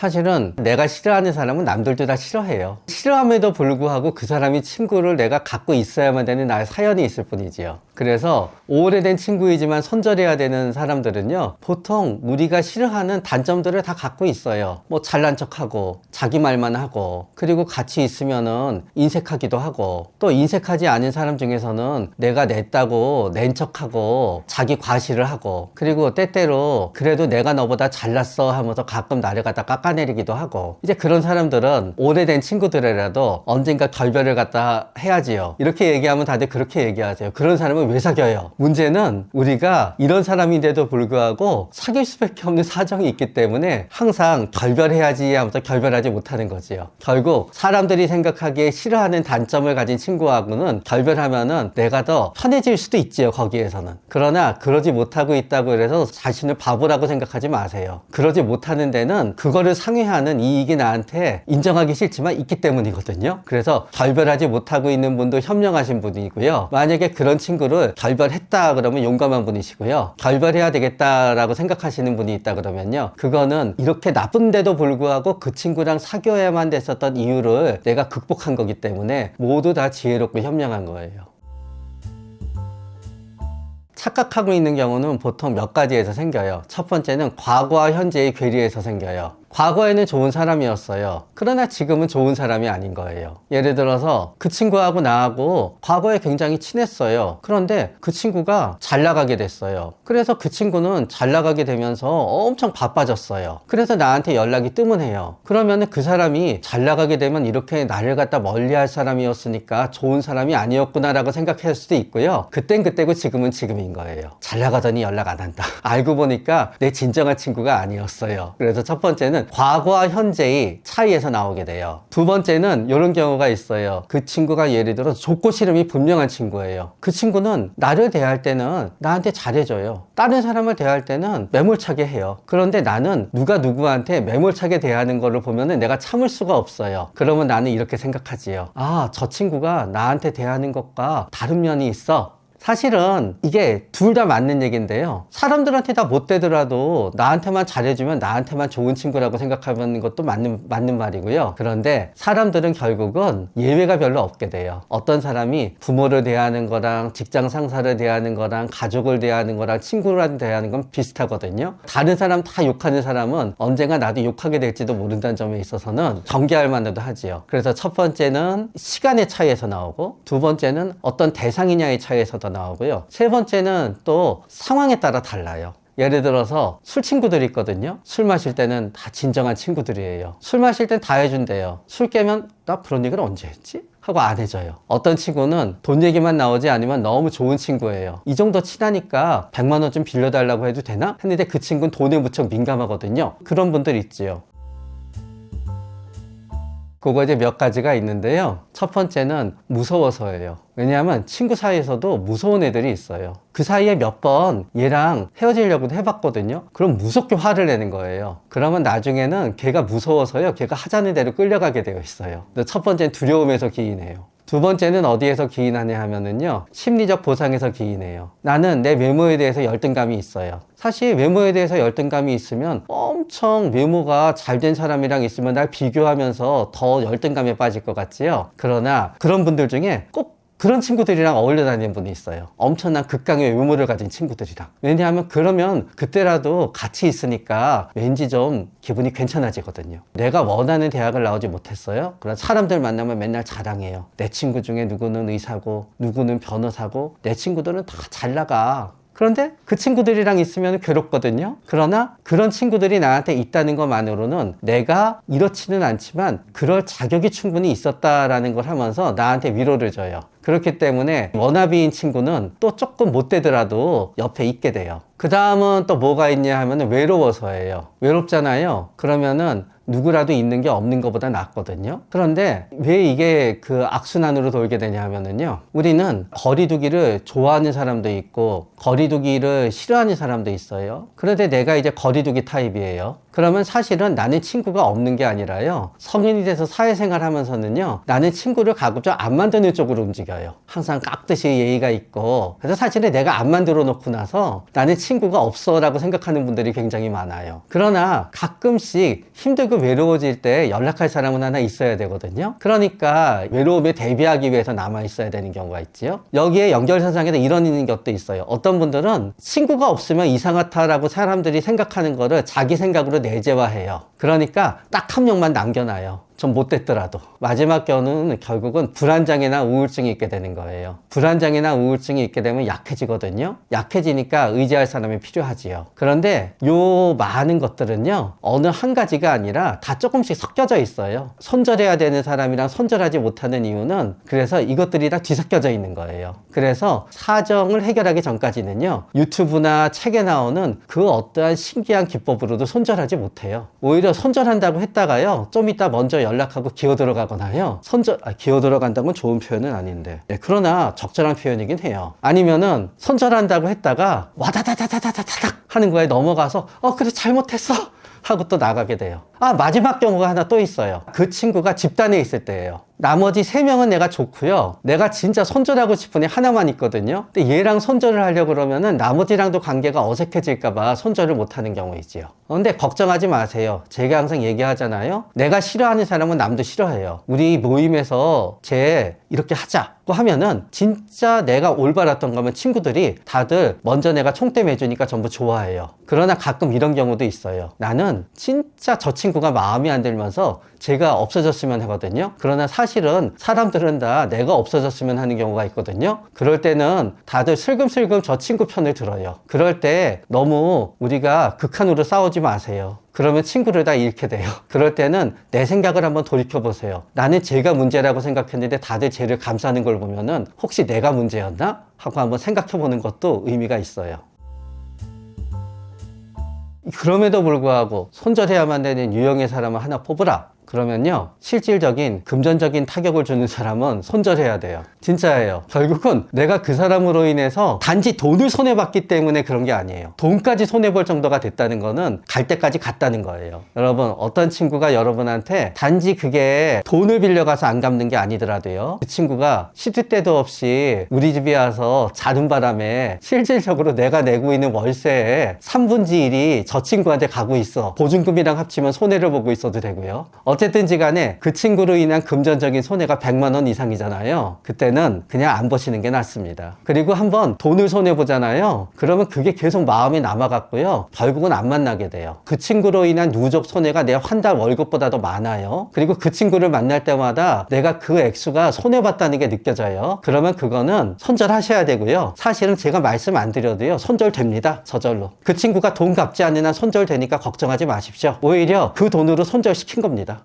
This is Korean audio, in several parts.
사실은 내가 싫어하는 사람은 남들도 다 싫어해요. 싫어함에도 불구하고 그 사람이 친구를 내가 갖고 있어야만 되는 나의 사연이 있을 뿐이지요. 그래서 오래된 친구이지만 손절해야 되는 사람들은요, 보통 우리가 싫어하는 단점들을 다 갖고 있어요. 뭐 잘난 척하고, 자기 말만 하고, 그리고 같이 있으면은 인색하기도 하고, 또 인색하지 않은 사람 중에서는 내가 냈다고 낸 척하고, 자기 과시를 하고, 그리고 때때로 그래도 내가 너보다 잘났어 하면서 가끔 나를 갖다 깎아내리기도 하고, 이제 그런 사람들은 오래된 친구들이라도 언젠가 결별을 갖다 해야지요. 이렇게 얘기하면 다들 그렇게 얘기하세요. 그런 사람은 왜 사겨요? 문제는 우리가 이런 사람인데도 불구하고 사귈 수밖에 없는 사정이 있기 때문에 항상 결별해야지 하면서 결별하지 못하는 거지요. 결국 사람들이 생각하기에 싫어하는 단점을 가진 친구하고는 결별하면은 내가 더 편해질 수도 있지요, 거기에서는. 그러나 그러지 못하고 있다고 해서 자신을 바보라고 생각하지 마세요. 그러지 못하는 데는 그거를 상회하는 이익이 나한테 인정하기 싫지만 있기 때문이거든요. 그래서 결별하지 못하고 있는 분도 현명하신 분이고요. 만약에 그런 친구를 결별했다 그러면 용감한 분이시고요. 결별해야 되겠다라고 생각하시는 분이 있다 그러면요. 그거는 이렇게 나쁜데도 불구하고 그 친구랑 사귀어야만 됐었던 이유를 내가 극복한 거기 때문에 모두 다 지혜롭고 현명한 거예요. 착각하고 있는 경우는 보통 몇 가지에서 생겨요. 첫 번째는 과거와 현재의 괴리에서 생겨요. 과거에는 좋은 사람이었어요. 그러나 지금은 좋은 사람이 아닌 거예요. 예를 들어서 그 친구하고 나하고 과거에 굉장히 친했어요. 그런데 그 친구가 잘 나가게 됐어요. 그래서 그 친구는 잘 나가게 되면서 엄청 바빠졌어요. 그래서 나한테 연락이 뜨문해요. 그러면은 그 사람이 잘 나가게 되면 이렇게 나를 갖다 멀리 할 사람이었으니까 좋은 사람이 아니었구나라고 생각할 수도 있고요. 그땐 그때고 지금은 지금인 거예요. 잘 나가더니 연락 안 한다. 알고 보니까 내 진정한 친구가 아니었어요. 그래서 첫 번째는 과거와 현재의 차이에서 나오게 돼요. 두 번째는 이런 경우가 있어요. 그 친구가 예를 들어 좋고 싫음이 분명한 친구예요. 그 친구는 나를 대할 때는 나한테 잘해줘요. 다른 사람을 대할 때는 매몰차게 해요. 그런데 나는 누가 누구한테 매몰차게 대하는 거를 보면은 내가 참을 수가 없어요. 그러면 나는 이렇게 생각하지요. 아, 저 친구가 나한테 대하는 것과 다른 면이 있어. 사실은 이게 둘 다 맞는 얘기인데요. 사람들한테 다 못 되더라도 나한테만 잘해주면 나한테만 좋은 친구라고 생각하는 것도 맞는, 맞는 말이고요. 그런데 사람들은 결국은 예외가 별로 없게 돼요. 어떤 사람이 부모를 대하는 거랑 직장 상사를 대하는 거랑 가족을 대하는 거랑 친구를 대하는 건 비슷하거든요. 다른 사람 다 욕하는 사람은 언젠가 나도 욕하게 될지도 모른다는 점에 있어서는 경계할 만도 하지요. 그래서 첫 번째는 시간의 차이에서 나오고 두 번째는 어떤 대상이냐의 차이에서도 나오고요. 세 번째는 또 상황에 따라 달라요. 예를 들어서 술 친구들이 있거든요. 술 마실 때는 다 진정한 친구들이에요. 술 마실 땐 다 해준대요. 술 깨면 나 그런 얘기를 언제 했지? 하고 안 해줘요. 어떤 친구는 돈 얘기만 나오지 않으면 너무 좋은 친구예요. 이 정도 친하니까 100만 원 좀 빌려달라고 해도 되나? 했는데 그 친구는 돈에 무척 민감하거든요. 그런 분들 있지요. 그거 이제 몇 가지가 있는데요. 첫 번째는 무서워서예요. 왜냐하면 친구 사이에서도 무서운 애들이 있어요. 그 사이에 몇 번 얘랑 헤어지려고도 해봤거든요. 그럼 무섭게 화를 내는 거예요. 그러면 나중에는 걔가 무서워서요. 걔가 하자는 대로 끌려가게 되어 있어요. 첫 번째는 두려움에서 기인해요. 두 번째는 어디에서 기인하냐 하면은요, 심리적 보상에서 기인해요. 나는 내 외모에 대해서 열등감이 있어요. 사실 외모에 대해서 열등감이 있으면 엄청 외모가 잘 된 사람이랑 있으면 날 비교하면서 더 열등감에 빠질 것 같지요. 그러나 그런 분들 중에 꼭 그런 친구들이랑 어울려 다니는 분이 있어요. 엄청난 극강의 외모를 가진 친구들이랑. 왜냐하면 그러면 그때라도 같이 있으니까 왠지 좀 기분이 괜찮아지거든요. 내가 원하는 대학을 나오지 못했어요. 그런 사람들 만나면 맨날 자랑해요. 내 친구 중에 누구는 의사고, 누구는 변호사고, 내 친구들은 다 잘 나가. 그런데 그 친구들이랑 있으면 괴롭거든요. 그러나 그런 친구들이 나한테 있다는 것만으로는 내가 이렇지는 않지만 그럴 자격이 충분히 있었다라는 걸 하면서 나한테 위로를 줘요. 그렇기 때문에 워너비인 친구는 또 조금 못 되더라도 옆에 있게 돼요. 그 다음은 또 뭐가 있냐 하면 외로워서예요. 외롭잖아요. 그러면은 누구라도 있는 게 없는 것보다 낫거든요. 그런데 왜 이게 그 악순환으로 돌게 되냐 하면은요. 우리는 거리두기를 좋아하는 사람도 있고 거리두기를 싫어하는 사람도 있어요. 그런데 내가 이제 거리두기 타입이에요. 그러면 사실은 나는 친구가 없는 게 아니라요. 성인이 돼서 사회생활 하면서는요. 나는 친구를 가급적 안 만드는 쪽으로 움직여요. 항상 깍듯이 예의가 있고. 그래서 사실은 내가 안 만들어 놓고 나서 나는 친 구가 없어라고 생각하는 분들이 굉장히 많아요. 그러나 가끔씩 힘들고 외로워질 때 연락할 사람은 하나 있어야 되거든요. 그러니까 외로움에 대비하기 위해서 남아 있어야 되는 경우가 있지요. 여기에 연결선상에는 이런 있는 것도 있어요. 어떤 분들은 친구가 없으면 이상하다라고 사람들이 생각하는 거를 자기 생각으로 내재화해요. 그러니까 딱 한 명만 남겨놔요. 좀 못됐더라도 마지막 경우는 결국은 불안장애나 우울증이 있게 되는 거예요. 불안장애나 우울증이 있게 되면 약해지거든요. 약해지니까 의지할 사람이 필요하지요. 그런데 요 많은 것들은요 어느 한 가지가 아니라 다 조금씩 섞여져 있어요. 손절해야 되는 사람이랑 손절하지 못하는 이유는 그래서 이것들이 다 뒤섞여져 있는 거예요. 그래서 사정을 해결하기 전까지는요 유튜브나 책에 나오는 그 어떠한 신기한 기법으로도 손절하지 못해요. 오히려 손절한다고 했다가요 좀 이따 먼저 연락하고 기어 들어가거나요. 선절, 아, 기어 들어간다는 건 좋은 표현은 아닌데. 네, 그러나 적절한 표현이긴 해요. 아니면은 선절한다고 했다가 와다다다다다다닥 하는 거에 넘어가서 어, 그래, 잘못했어. 하고 또 나가게 돼요. 아, 마지막 경우가 하나 또 있어요. 그 친구가 집단에 있을 때예요. 나머지 세 명은 내가 좋고요. 내가 진짜 손절하고 싶은 애 하나만 있거든요. 근데 얘랑 손절을 하려고 그러면은 나머지랑도 관계가 어색해질까봐 손절을 못 하는 경우이지요. 근데 걱정하지 마세요. 제가 항상 얘기하잖아요. 내가 싫어하는 사람은 남도 싫어해요. 우리 모임에서 쟤 이렇게 하자고 하면은 진짜 내가 올바랐던 거면 친구들이 다들 먼저 내가 총대 매주니까 전부 좋아해요. 그러나 가끔 이런 경우도 있어요. 나는 진짜 저 친구가 마음이 안 들면서 제가 없어졌으면 하거든요. 그러나 사실 은 사람들은 다 내가 없어졌으면 하는 경우가 있거든요. 그럴 때는 다들 슬금슬금 저 친구 편을 들어요. 그럴 때 너무 우리가 극한으로 싸우지 마세요. 그러면 친구를 다 잃게 돼요. 그럴 때는 내 생각을 한번 돌이켜 보세요. 나는 제가 문제라고 생각했는데 다들 쟤를 감싸는 걸 보면은 혹시 내가 문제였나? 하고 한번 생각해 보는 것도 의미가 있어요. 그럼에도 불구하고 손절해야만 되는 유형의 사람을 하나 뽑으라. 그러면요, 실질적인 금전적인 타격을 주는 사람은 손절해야 돼요. 진짜예요. 결국은 내가 그 사람으로 인해서 단지 돈을 손해봤기 때문에 그런 게 아니에요. 돈까지 손해볼 정도가 됐다는 거는 갈 때까지 갔다는 거예요. 여러분, 어떤 친구가 여러분한테 단지 그게 돈을 빌려가서 안 갚는 게 아니더라도요. 그 친구가 시도 때도 없이 우리 집에 와서 자는 바람에 실질적으로 내가 내고 있는 월세의 3분지 1이 저 친구한테 가고 있어. 보증금이랑 합치면 손해를 보고 있어도 되고요. 어쨌든지 간에 그 친구로 인한 금전적인 손해가 100만 원 이상이잖아요. 그때는 그냥 안 보시는 게 낫습니다. 그리고 한번 돈을 손해 보잖아요. 그러면 그게 계속 마음에 남아갖고요. 결국은 안 만나게 돼요. 그 친구로 인한 누적 손해가 내 한 달 월급보다 더 많아요. 그리고 그 친구를 만날 때마다 내가 그 액수가 손해 봤다는 게 느껴져요. 그러면 그거는 손절하셔야 되고요. 사실은 제가 말씀 안 드려도요. 손절됩니다. 저절로. 그 친구가 돈 갚지 않는 한 손절되니까 걱정하지 마십시오. 오히려 그 돈으로 손절시킨 겁니다.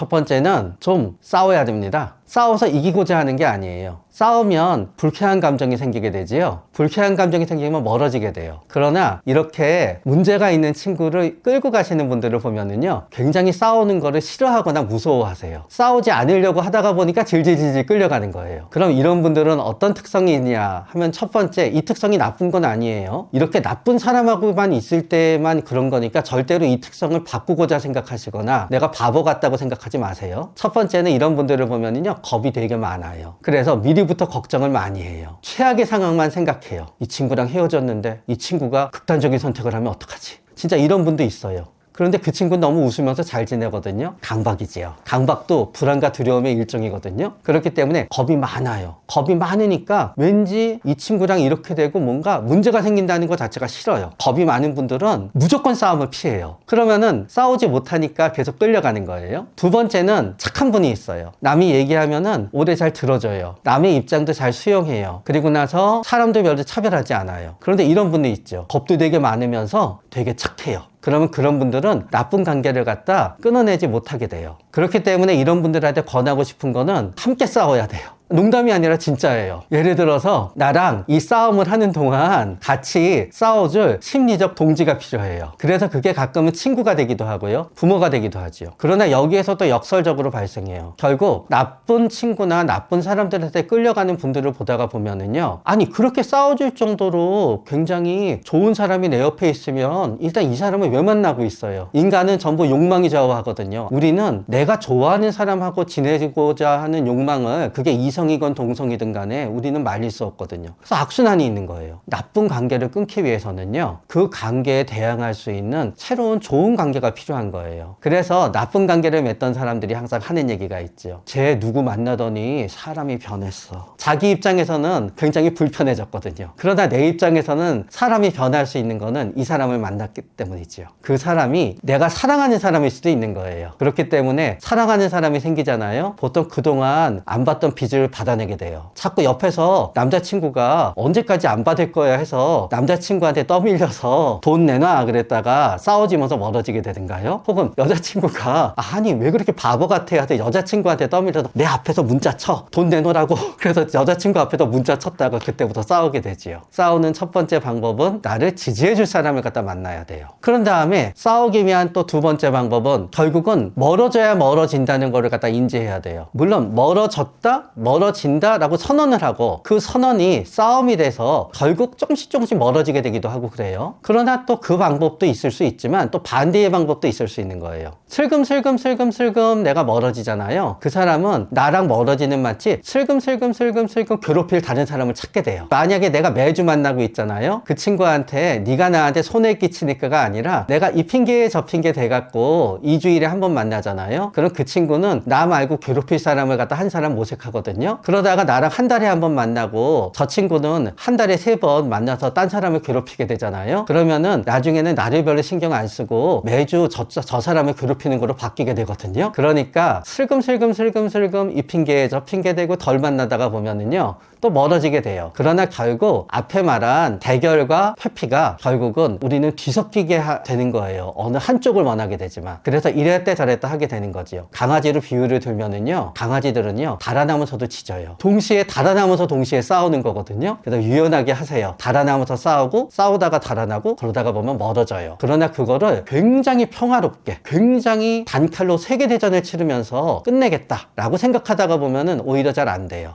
첫 번째는 좀 싸워야 됩니다. 싸워서 이기고자 하는 게 아니에요. 싸우면 불쾌한 감정이 생기게 되지요. 불쾌한 감정이 생기면 멀어지게 돼요. 그러나 이렇게 문제가 있는 친구를 끌고 가시는 분들을 보면은요, 굉장히 싸우는 거를 싫어하거나 무서워하세요. 싸우지 않으려고 하다가 보니까 질질질질 끌려가는 거예요. 그럼 이런 분들은 어떤 특성이 있냐 하면 첫 번째, 이 특성이 나쁜 건 아니에요. 이렇게 나쁜 사람하고만 있을 때만 그런 거니까 절대로 이 특성을 바꾸고자 생각하시거나 내가 바보 같다고 생각하지 마세요. 첫 번째는 이런 분들을 보면은요, 겁이 되게 많아요. 그래서 미리 부터 걱정을 많이 해요. 최악의 상황만 생각해요. 이 친구랑 헤어졌는데 이 친구가 극단적인 선택을 하면 어떡하지? 진짜 이런 분도 있어요. 그런데 그 친구는 너무 웃으면서 잘 지내거든요. 강박이지요. 강박도 불안과 두려움의 일종이거든요. 그렇기 때문에 겁이 많아요. 겁이 많으니까 왠지 이 친구랑 이렇게 되고 뭔가 문제가 생긴다는 것 자체가 싫어요. 겁이 많은 분들은 무조건 싸움을 피해요. 그러면은 싸우지 못하니까 계속 끌려가는 거예요. 두 번째는 착한 분이 있어요. 남이 얘기하면은 오래 잘 들어줘요. 남의 입장도 잘 수용해요. 그리고 나서 사람들 별로 차별하지 않아요. 그런데 이런 분이 있죠. 겁도 되게 많으면서 되게 착해요. 그러면 그런 분들은 나쁜 관계를 갖다 끊어내지 못하게 돼요. 그렇기 때문에 이런 분들한테 권하고 싶은 거는 함께 싸워야 돼요. 농담이 아니라 진짜예요. 예를 들어서 나랑 이 싸움을 하는 동안 같이 싸워줄 심리적 동지가 필요해요. 그래서 그게 가끔은 친구가 되기도 하고요. 부모가 되기도 하지요. 그러나 여기에서 또 역설적으로 발생해요. 결국 나쁜 친구나 나쁜 사람들한테 끌려가는 분들을 보다가 보면은요. 아니, 그렇게 싸워줄 정도로 굉장히 좋은 사람이 내 옆에 있으면 일단 이 사람을 왜 만나고 있어요? 인간은 전부 욕망이 좌우하거든요. 우리는 내가 좋아하는 사람하고 지내고자 하는 욕망을 그게 이성 이성이건 동성이든 간에 우리는 말릴 수 없거든요. 그래서 악순환이 있는 거예요. 나쁜 관계를 끊기 위해서는요, 그 관계에 대항할 수 있는 새로운 좋은 관계가 필요한 거예요. 그래서 나쁜 관계를 맺던 사람들이 항상 하는 얘기가 있죠. 쟤 누구 만나더니 사람이 변했어. 자기 입장에서는 굉장히 불편해졌거든요. 그러나 내 입장에서는 사람이 변할 수 있는 거는 이 사람을 만났기 때문이지요. 그 사람이 내가 사랑하는 사람일 수도 있는 거예요. 그렇기 때문에 사랑하는 사람이 생기잖아요. 보통 그동안 안 받던 빚을 받아내게 돼요. 자꾸 옆에서 남자친구가 언제까지 안 받을 거야 해서 남자친구한테 떠밀려서 돈 내놔 그랬다가 싸워지면서 멀어지게 되든가요. 혹은 여자친구가 아니 왜 그렇게 바보 같아 하더 여자친구한테 떠밀려서 내 앞에서 문자 쳐. 돈 내놓으라고. 그래서 여자친구 앞에서 문자 쳤다가 그때부터 싸우게 되지요. 싸우는 첫 번째 방법은 나를 지지해줄 사람을 갖다 만나야 돼요. 그런 다음에 싸우기 위한 또 두 번째 방법은 결국은 멀어져야 멀어진다는 거를 갖다 인지해야 돼요. 물론 멀어졌다, 멀어 진다라고 선언을 하고 그 선언이 싸움이 돼서 결국 조금씩 조금씩 멀어지게 되기도 하고 그래요. 그러나 또 그 방법도 있을 수 있지만 또 반대의 방법도 있을 수 있는 거예요. 슬금슬금 슬금슬금 내가 멀어지잖아요. 그 사람은 나랑 멀어지는 마치 슬금슬금 슬금슬금 괴롭힐 다른 사람을 찾게 돼요. 만약에 내가 매주 만나고 있잖아요. 그 친구한테 네가 나한테 손해 끼치니까가 아니라 내가 이 핑계에 저 핑계 대갖고 2주일에 한 번 만나잖아요. 그럼 그 친구는 나 말고 괴롭힐 사람을 갖다 한 사람 모색하거든요. 그러다가 나랑 한 달에 한 번 만나고 저 친구는 한 달에 세 번 만나서 딴 사람을 괴롭히게 되잖아요. 그러면은 나중에는 나를 별로 신경 안 쓰고 매주 저, 저 사람을 괴롭히 는 거로 바뀌게 되거든요. 그러니까 슬금슬금 슬금슬금 이 핑계에 저 핑계 대고 덜 만나다가 보면은요. 또 멀어지게 돼요. 그러나 결국 앞에 말한 대결과 회피가 결국은 우리는 뒤섞이게 하- 되는 거예요. 어느 한쪽을 원하게 되지만. 그래서 이랬다 저랬다 하게 되는 거지요. 강아지로 비유를 들면은요. 강아지들은요. 달아나면서도 짖어요. 동시에 달아나면서 동시에 싸우는 거거든요. 그래서 유연하게 하세요. 달아나면서 싸우고 싸우다가 달아나고 그러다가 보면 멀어져요. 그러나 그거를 굉장히 평화롭게 굉장히 단칼로 세계 대전을 치르면서 끝내겠다라고 생각하다가 보면은 오히려 잘 안 돼요.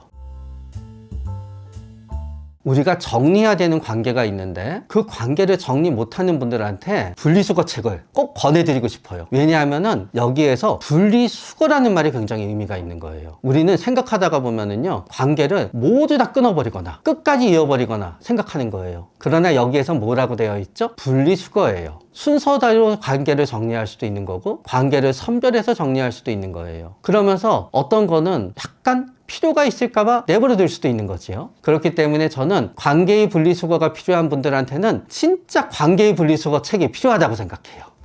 우리가 정리해야 되는 관계가 있는데 그 관계를 정리 못하는 분들한테 분리수거 책을 꼭 권해드리고 싶어요. 왜냐하면은 여기에서 분리수거라는 말이 굉장히 의미가 있는 거예요. 우리는 생각하다가 보면은요 관계를 모두 다 끊어버리거나 끝까지 이어버리거나 생각하는 거예요. 그러나 여기에서 뭐라고 되어 있죠? 분리수거예요. 순서대로 관계를 정리할 수도 있는 거고 관계를 선별해서 정리할 수도 있는 거예요. 그러면서 어떤 거는 약간 필요가 있을까봐 내버려 둘 수도 있는 거지요. 그렇기 때문에 저는 관계의 분리수거가 필요한 분들한테는 진짜 관계의 분리수거 책이 필요하다고 생각해요.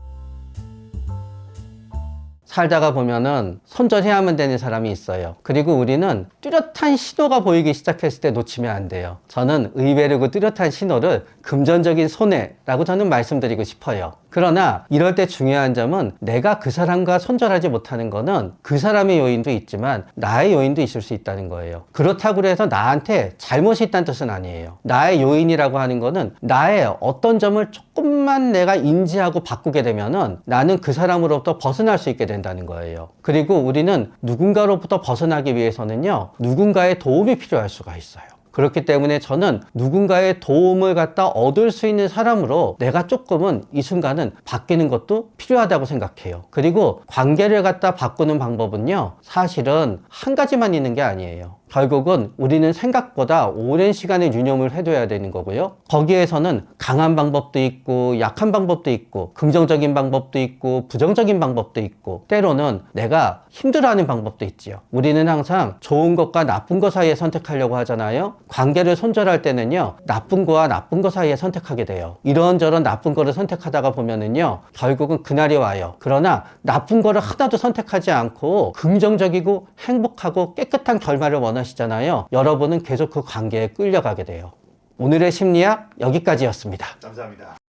살다가 보면은 손절해야만 되는 사람이 있어요. 그리고 우리는 뚜렷한 신호가 보이기 시작했을 때 놓치면 안 돼요. 저는 의외로 그 뚜렷한 신호를 금전적인 손해라고 저는 말씀드리고 싶어요. 그러나 이럴 때 중요한 점은 내가 그 사람과 손절하지 못하는 거는 그 사람의 요인도 있지만 나의 요인도 있을 수 있다는 거예요. 그렇다고 해서 나한테 잘못이 있다는 뜻은 아니에요. 나의 요인이라고 하는 거는 나의 어떤 점을 조금 만 내가 인지하고 바꾸게 되면은 나는 그 사람으로부터 벗어날 수 있게 된다는 거예요. 그리고 우리는 누군가로부터 벗어나기 위해서는요, 누군가의 도움이 필요할 수가 있어요. 그렇기 때문에 저는 누군가의 도움을 갖다 얻을 수 있는 사람으로 내가 조금은 이 순간은 바뀌는 것도 필요하다고 생각해요. 그리고 관계를 갖다 바꾸는 방법은요, 사실은 한 가지만 있는 게 아니에요. 결국은 우리는 생각보다 오랜 시간을 유념을 해둬야 되는 거고요. 거기에서는 강한 방법도 있고, 약한 방법도 있고, 긍정적인 방법도 있고, 부정적인 방법도 있고, 때로는 내가 힘들어하는 방법도 있지요. 우리는 항상 좋은 것과 나쁜 것 사이에 선택하려고 하잖아요. 관계를 손절할 때는요, 나쁜 거와 나쁜 것 사이에 선택하게 돼요. 이런저런 나쁜 거를 선택하다가 보면은요, 결국은 그날이 와요. 그러나 나쁜 거를 하나도 선택하지 않고 긍정적이고 행복하고 깨끗한 결말을 원하 시잖아요. 여러분은 계속 그 관계에 끌려가게 돼요. 오늘의 심리학 여기까지였습니다. 감사합니다.